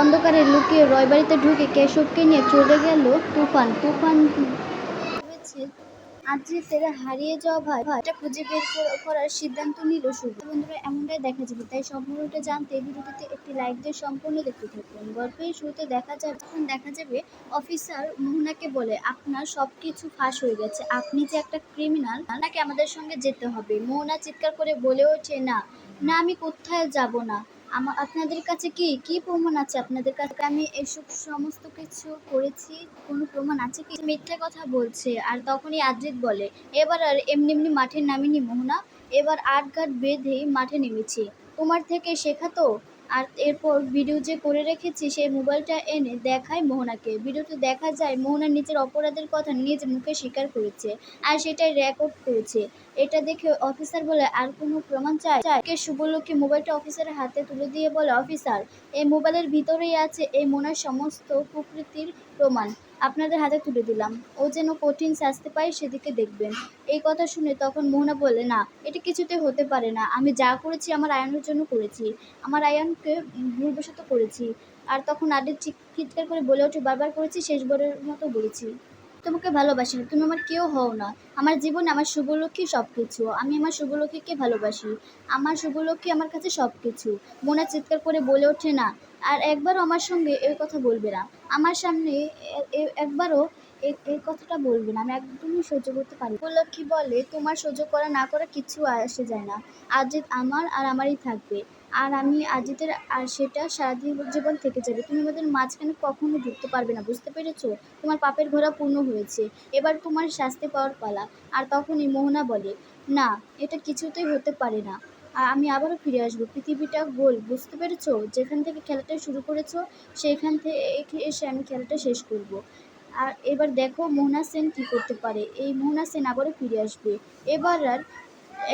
অন্ধকারে লুকিয়ে রয়বাড়িতে ঢুকে কেশবকে নিয়ে চলে গেল তুফান। তুফান ভেবেছে, আদ্রিতের হারিয়ে যাওয়া ভাই এটা খুঁজে বের করার সিদ্ধান্ত নিল শুভ বন্ধুরা, এমনটাই দেখা যাবে। তাই সম্পূর্ণটা জানতে ভিডিওটিতে একটি লাইক দিয়ে সম্পূর্ণ দেখতে থাকুন। গল্পের শুরুতে দেখা যাবে তখন দেখা যাবে, অফিসার মোহনাকে বলে, আপনার সব কিছু ফাঁস হয়ে গেছে। আপনি যে একটা ক্রিমিনাল, আপনাকে আমাদের সঙ্গে যেতে হবে। মোহনা চিৎকার করে বলে ওঠে না না, আমি কোথায় যাব না? আমা আপনাদের কাছে কি কি প্রমাণ আছে? আপনাদের কাছে আমি এসব সমস্ত কিছু করেছি? কোনো প্রমাণ আছে কি? মিথ্যে কথা বলছে, আর তখনই আদ্রিত বলে, এবার আর এমনি এমনি মাঠে নামিনি মোহনা, এবার আট ঘাট বেঁধে মাঠে নেমেছি। তোমার থেকে শেখা তো? আর এরপর ভিডিও যে করে রেখেছি, সেই মোবাইলটা এনে দেখায় মোহনাকে। ভিডিওতে দেখা যায়, মোহনা নিজের অপরাধের কথা নিজ মুখে স্বীকার করেছে আর সেটাই রেকর্ড করেছে। এটা দেখে অফিসার বলে, আর কোনো প্রমাণ চাই? কে শুভলক্ষ্মী মোবাইলটা অফিসারের হাতে তুলে দিয়ে বলে অফিসার এই মোবাইলের ভিতরেই আছে, এই মোনার সমস্ত প্রকৃতির প্রমাণ। আপনাদের হাতে তুলে দিলাম। ও যেন কঠিন শাস্তি পায় সেদিকে দেখবেন। এই কথা শুনে তখন মোহনা বলে, না, এটা কিছুতে হতে পারে না। আমি যা করেছি আমার আয়নের জন্য করেছি। আমার আয়নকে ভুলবশত করেছি। আর তখন আদের চিৎ- চিৎকার করে বলে ওঠে, বারবার করেছি, শেষবারের মতো বলেছি। তোমাকে ভালোবাসি না, তুমি আমার কেউ হও না। আমার জীবনে আমার শুভলক্ষ্মী সব কিছু আমি আমার শুভলক্ষ্মীকে ভালোবাসি। আমার শুভলক্ষ্মী আমার কাছে সব কিছু মোনা চিৎকার করে বলে ওঠে না, আর একবারও আমার সঙ্গে এই কথা বলবে না। আমার সামনে একবারও এই কথাটা বলবে না, আমি একদমই সহ্য করতে পারি শুভলক্ষ্মী বলে, তোমার সহ্য করা না করা কিছু আসে যায় না। আজিত আমার আর আমারই থাকবে। আর আমি আজিতের আর সেটা সারা জীবন থেকে যাবে। তুমি আমাদের মাঝখানে কখনো ঢুকতে পারবে না, বুঝতে পেরেছ? তোমার পাপের ঘোড়া পূর্ণ হয়েছে। এবার তোমার শাস্তি পাওয়ার পালা। আর তখনই মোহনা বলে, না, এটা কিছুতেই হতে পারে না। আর আমি আবারও ফিরে আসব। পৃথিবীটা গোল, বুঝতে পেরেছ? যেখান থেকে খেলাটা শুরু করেছ সেইখান থেকে এসে আমি খেলাটা শেষ করব। আর এবার দেখো মোহনা সেন কী করতে পারে। এই মোহনা সেন আবারও ফিরে আসবে। এবার আর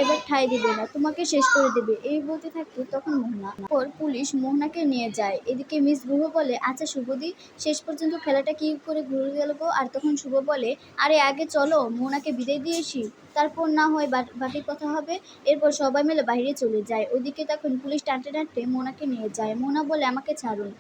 এবার ঠাই দিবে না, তোমাকে শেষ করে দেবে। এই বলতে থাকে তখন মোহনা। পর পুলিশ মোহনাকে নিয়ে যায়। এদিকে মিস গুহ বলে আচ্ছা শুভদি, শেষ পর্যন্ত খেলাটা কি করে ঘুরে গেল আর তখন শুভ বলে, আরে আগে চলো, মোহনাকে বিদায় দিয়েছি তারপর না হয় বাকি কথা হবে। এরপর সবাই মিলে বাইরে চলে যায়। ওদিকে তখন পুলিশ টানতে টানতে মোনাকে নিয়ে যায়। মোনা বলে, আমাকে ছাড়ুন।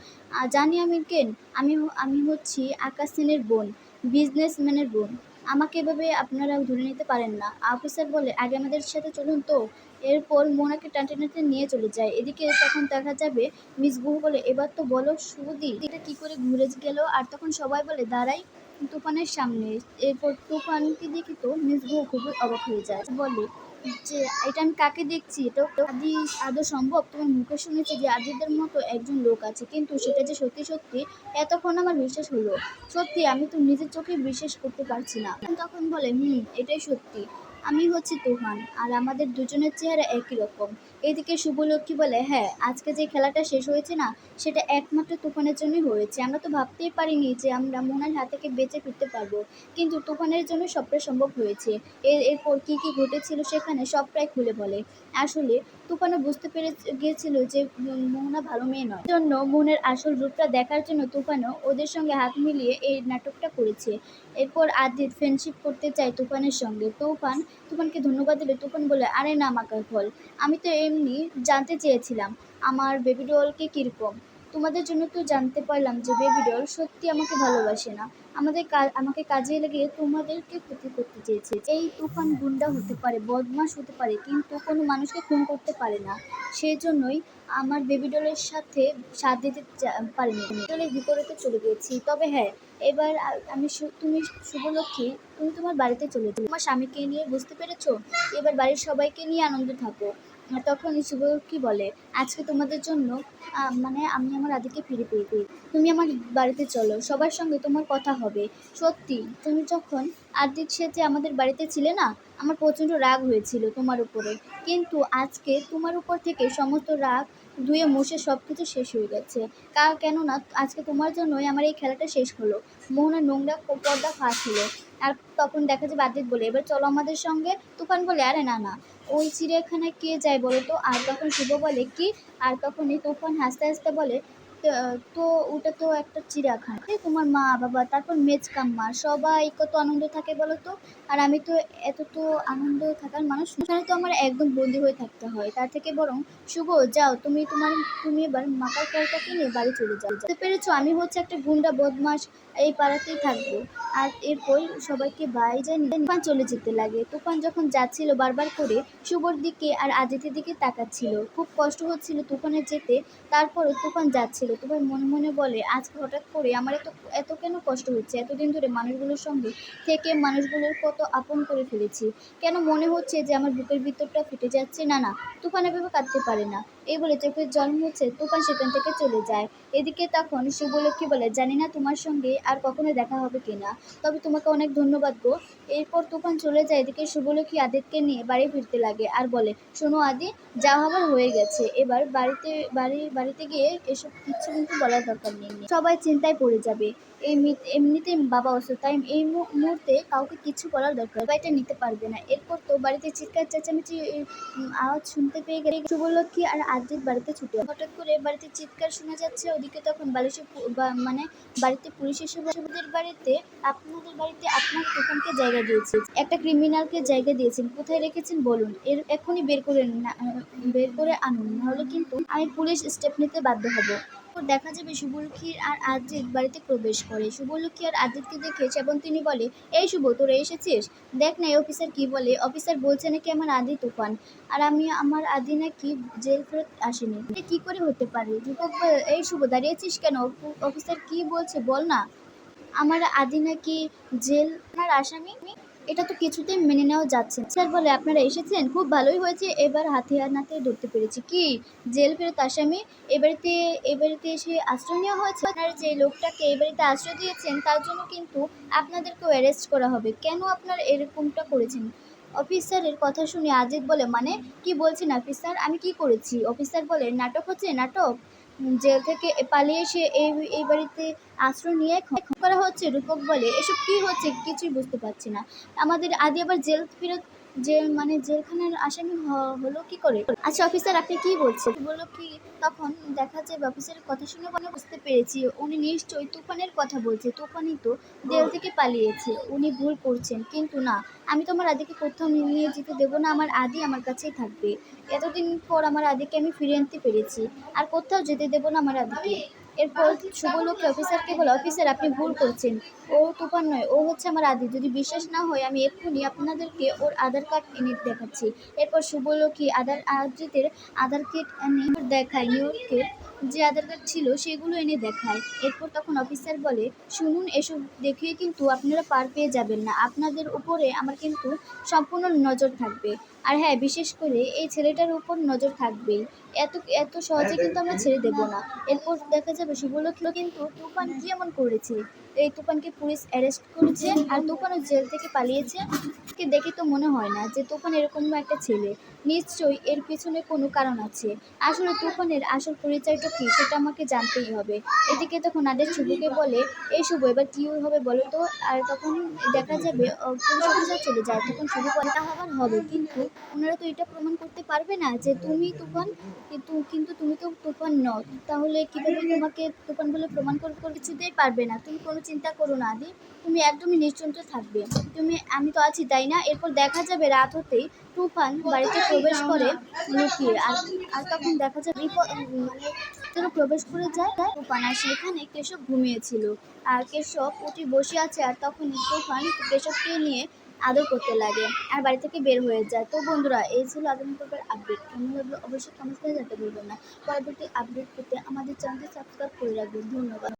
জানি আমি কেন। আমি আমি হচ্ছি আকাশ সেনের বোন, বিজনেসম্যানের বোন। আমাকে এভাবে আপনারা ধরে নিতে পারেন না। অফিসার বলে, আগে আমাদের সাথে চলুন তো। এরপর মোনাকে টানতে টানতে নিয়ে চলে যায়। এদিকে তখন দেখা যাবে মিস গুহ বলে, এবার তো বলো সুদি এটা কি করে ঘুরে গেল? আর তখন সবাই বলে, দাঁড়াই তুফানের সামনে। এরপর তুফানকে দেখি তো মিস গুহ খুবই অবাক হয়ে যায়। বলে যে এটা আমি কাকে দেখছি? এটা আদি, আদৌ সম্ভব? তোমার মুখে শুনেছি যে আদিদের মতো একজন লোক আছে, কিন্তু সেটা যে সত্যি সত্যি এতক্ষণ আমার বিশ্বাস হলো। সত্যি, আমি তো নিজের চোখে বিশ্বাস করতে পারছি না। তখন বলে, হুম, এটাই সত্যি। আমি হচ্ছে তোহান আর আমাদের দুজনের চেহারা একই রকম। এদিকে শুভলক্ষ্মী বলে হ্যাঁ আজকে যে খেলাটা শেষ হয়েছে না, সেটা একমাত্র তুফানের জন্যই হয়েছে। আমরা তো ভাবতেই পারিনি যে আমরা মোনার হাত থেকে বেঁচে ফিরতে পারব, কিন্তু তুফানের জন্য সবটাই সম্ভব হয়েছে। এর এরপর কী কী ঘটেছিল সেখানে সবটাই খুলে বলে। আসলে, তুফানও বুঝতে পেরে গিয়েছিল যে মোহনা ভালো মেয়ে নয়। জন্য মোহনের আসল রূপটা দেখার জন্য তুফানও ওদের সঙ্গে হাত মিলিয়ে এই নাটকটা করেছে। এরপর আদিত ফ্রেন্ডশিপ করতে চায় তুফানের সঙ্গে। তুফান, তুফানকে ধন্যবাদ দিলে তুফান বলে, আরে না, মাকার ফল, আমি তো এমনি জানতে চেয়েছিলাম। আমার বেবি ডলকে কীরকম? তোমাদের জন্য তো জানতে পারলাম যে বেবি ডল সত্যি আমাকে ভালোবাসে না। আমাদের আমাকে কাজে লাগিয়ে তোমাদেরকে ক্ষতি করতে চেয়েছে। এই তুফান গুন্ডা হতে পারে, বদমাশ হতে পারে, কিন্তু কোনো মানুষকে খুন করতে পারে না। সেই জন্যই আমার বেবি ডলের সাথে সাথ দিতে পারিনি। ডলের বিপরীতে চলে গিয়েছি। তবে হ্যাঁ এবার আমি তুমি শুভলক্ষ্মী, তুমি তোমার বাড়িতে চলে যাও। তোমার স্বামীকে নিয়ে বুঝতে পেরেছ? এবার বাড়ির সবাইকে নিয়ে আনন্দ থাকো। তখন শুভলক্ষ্মী বলে, আজকে তোমাদের জন্য মানে আমি আমার আদিকে ফিরে পেয়ে তুমি আমার বাড়িতে চলো, সবার সঙ্গে তোমার কথা হবে। সত্যি, তুমি যখন আদিত সেজে আমাদের বাড়িতে ছিলে না, আমার প্রচণ্ড রাগ হয়েছিল তোমার উপরে। কিন্তু আজকে তোমার উপর থেকে সমস্ত রাগ ধুয়ে মুছে সব কিছু শেষ হয়ে গেছে। কার কেননা, আজকে তোমার জন্যই আমার এই খেলাটা শেষ হলো। মোহনের নোংরা পর্দা ফাঁস হলো। আর তখন দেখা যাবে আদিত বলে, এবার চলো আমাদের সঙ্গে। তুফান বলে, আরে না না, ওই চিড়িয়াখানায় কে যায় বলো তো? আর তখন শুভ বলে, কি? আর তখন এই তুফান হাসতে হাসতে বলে, তো- ওটা তো একটা চিড়িয়াখানা। তোমার মা, বাবা, তারপর মেজ কাম্মা, সবাই কত আনন্দ থাকে বলো তো? আর আমি তো এত তো আনন্দ থাকার মানুষ না। এখানে তো আমার একদম বন্দি হয়ে থাকতে হয়। তার থেকে বরং, শুভ, যাও, তুমি তোমার, তুমি এবার মাকার কলটাকে নিয়ে বাড়ি চলে যাও। বুঝতে পেরেছ? আমি হচ্ছে একটা গুন্ডা বদমাস এই পাড়াতেই থাকব। আর এরপর সবাইকে বাই জানিয়ে তুফান চলে যেতে লাগে। তুফান যখন যাচ্ছিল বারবার করে, শুভর দিকে আর আদিতের দিকে তাকাচ্ছিল। খুব কষ্ট হচ্ছিল তুফানে যেতে। তারপরে তুফান যাচ্ছিল। তুফান মনে মনে বলে আজকে হঠাৎ করে আমার এত এত কেন কষ্ট হচ্ছে? এতদিন ধরে মানুষগুলোর সঙ্গে থেকে মানুষগুলোর কত আপন করে ফেলেছি। কেন মনে হচ্ছে যে আমার বুকের ভিতরটা ফেটে যাচ্ছে? না না, তুফান এভাবে কাঁদতে পারে না। এই বলে চোখের জল মুছে তুফান সেখান থেকে চলে যায়। এদিকে তখন শুভলক্ষ্মী বলে, জানি না তোমার সঙ্গে আর কখনো দেখা হবে কিনা, তবে তোমাকে অনেক ধন্যবাদ গো। এরপর তুফান চলে যায়, এদিকে শুভলক্ষ্মী আদিতকে নিয়ে বাড়ি ফিরতে লাগে। আর বলে, শোনো আদি, যা হবার হয়ে গেছে। এবার বাড়িতে, বাড়ি, বাড়িতে গিয়ে এসব কিছু কিন্তু বলার দরকার নেই। সবাই চিন্তায় পড়ে যাবে। এই এমনিতেই বাবা অসুস্থ, তাই এই মুহূর্তে কাউকে কিছু বলার দরকার এটা নিতে পারবে না। এরপর তো বাড়িতে চিৎকার, চেঁচামেচি আওয়াজ শুনতে পেয়ে গেলে শুভলক্ষ্মী আর আদিত বাড়িতে ছুটে হঠাৎ করে বাড়িতে চিৎকার শোনা যাচ্ছে। ওদিকে তখন বালিশে মানে বাড়িতে পুলিশ এসে বাড়িতে, আপনাদের বাড়িতে আপনার দোকানকে জায়গা দিয়েছে। একটা ক্রিমিনালকে জায়গা দিয়েছেন, কোথায় রেখেছেন বলুন। এর এখনই বের করে বের করে আনুন, নাহলে কিন্তু আমি পুলিশ স্টেপ নিতে বাধ্য হব। দেখা যাবে শুভলক্ষ্মী আর আদিত বাড়িতে প্রবেশ করে। শুভলক্ষী আর আদিতকে দেখে শ্রাবন্তিনী বলে, এই শুভ, তোরা এসেছিস? দেখ না, এই অফিসার কি বলে? অফিসার বলছে নাকি আমার আদি তুফান। আর আমি, আমার আদি নাকি জেল ফেরত আসেনি। কি করে হতে পারে? দীপক এই শুভ দাঁড়িয়েছিস কেন? অফিসার কি বলছে বল না। আমার আদি নাকি জেল আর আসামি? এটা তো কিছুতেই মেনে নেওয়া যাচ্ছে স্যার বলে, আপনারা এসেছেন? খুব ভালোই হয়েছে। এবার হাতিয়ার নাতে ধরতে পেরেছি। কি? জেল ফেরত আসামি? এ বাড়িতে এ বাড়িতে এসে আশ্রয় নেওয়া হয়েছে? আপনারা যে লোকটাকে এ বাড়িতে আশ্রয় দিয়েছেন, তার জন্য কিন্তু আপনাদেরকেও অ্যারেস্ট করা হবে। কেন আপনারা এরকমটা করেছেন? অফিসারের কথা শুনে আজিত বলে মানে? কি বলছেন অফিসার? আমি কি করেছি? অফিসার বলে, নাটক হচ্ছে? নাটক? জেল থেকে পালিয়ে এসে এই এই বাড়িতে আশ্রয় নিয়ে করা হচ্ছে রূপক বলে। এসব কি হচ্ছে কিছুই বুঝতে পারছি না। আমাদের আদি আবার জেল ফেরত জেল মানে জেলখানার আসামি হলো কি করে? আচ্ছা অফিসার আপনি কি বলছেন? বলল কি তখন দেখা যায় অফিসারের কথা শুনে মানে বুঝতে পেরেছি। উনি নিশ্চয়ই তুফানের কথা বলছে। তুফানই তো জেল থেকে পালিয়েছে। উনি ভুল করছেন। কিন্তু না আমি তো আমার আদিকে কোথাও নিয়ে যেতে দেবো না। আমার আদি আমার কাছেই থাকবে। এতদিন পর আমার আদিকে আমি ফিরে আনতে পেরেছি। আর কোথাও যেতে দেবো না আমার আদিকে। এরপর শুভলক্ষ্মী অফিসারকে বলে, অফিসার, আপনি ভুল করছেন। ও তুফান নয়, ও হচ্ছে আমার আদি। যদি বিশ্বাস না হয়, আমি এক্ষুনি আপনাদেরকে ওর আধার কার্ড এনে দেখাচ্ছি। এরপর শুভলক্ষ্মী আধার আদিতের আধার কার্ড এনে দেখায়, নিউ ইয়র্কের যে আধার কার্ড ছিল সেগুলো এনে দেখায়। এরপর তখন অফিসার বলে, শুনুন, এসব দেখিয়ে কিন্তু আপনারা পার পেয়ে যাবেন না। আপনাদের উপরে আমার কিন্তু সম্পূর্ণ নজর থাকবে। আর হ্যাঁ বিশেষ করে এই ছেলেটার উপর নজর থাকবেই। এত এত সহজে কিন্তু আমরা ছেড়ে দেবো না। এরপর দেখা যাবে শুভলক্ষ্মী কিন্তু তুফান কি এমন করেছে? এই তুফানকে পুলিশ অ্যারেস্ট করেছে আর তুফানও জেল থেকে পালিয়েছে। কে দেখে তো মনে হয় না যে তুফান এরকম একটা ছেলে। নিশ্চয়ই এর পিছনে কোনো কারণ আছে। আসলে তুফানের আসল পরিচয়টা কী সেটা আমাকে জানতেই হবে। এদিকে তখন আদের শুভকে বলে, এই শুভ, এবার কী হবে বলো তো? আর তখন দেখা যাবে চলে যায়। তখন বলে তা হবার হবে। কিন্তু ওনারা তো এটা প্রমাণ করতে পারবে না যে তুমি তুফান, কিন্তু কিন্তু তুমি তো তুফান নও। তাহলে কীভাবে তোমাকে তুফান বলে প্রমাণ করতে কিছুতেই পারবে না। তুমি কোনো চিন্তা করো না আদি। তুমি একদমই নিশ্চিন্ত থাকবে। তুমি আমি তো আছি তাই না? এরপর দেখা যাবে রাত হতেই তুফান বাড়িতে প্রবেশ করে লুকিয়ে। আর আর তখন দেখা যাবে মানে তারা প্রবেশ করে যায় তুফান। আর সেখানে কেশব ঘুমিয়েছিল। আর কেশব উঠে বসে আছে আর তখন তুফান কেশবকে নিয়ে আদর করতে লাগে আর বাড়ি থেকে বের হয়ে যায়। তো বন্ধুরা এই ছিল আগামী পর্বের আপডেট কেমন লাগল? অবশ্যই কমেন্টস করে জানতে বলবেন না। পরবর্তী আপডেট পেতে আমাদের চ্যানেলটি সাবস্ক্রাইব করে রাখবেন। ধন্যবাদ।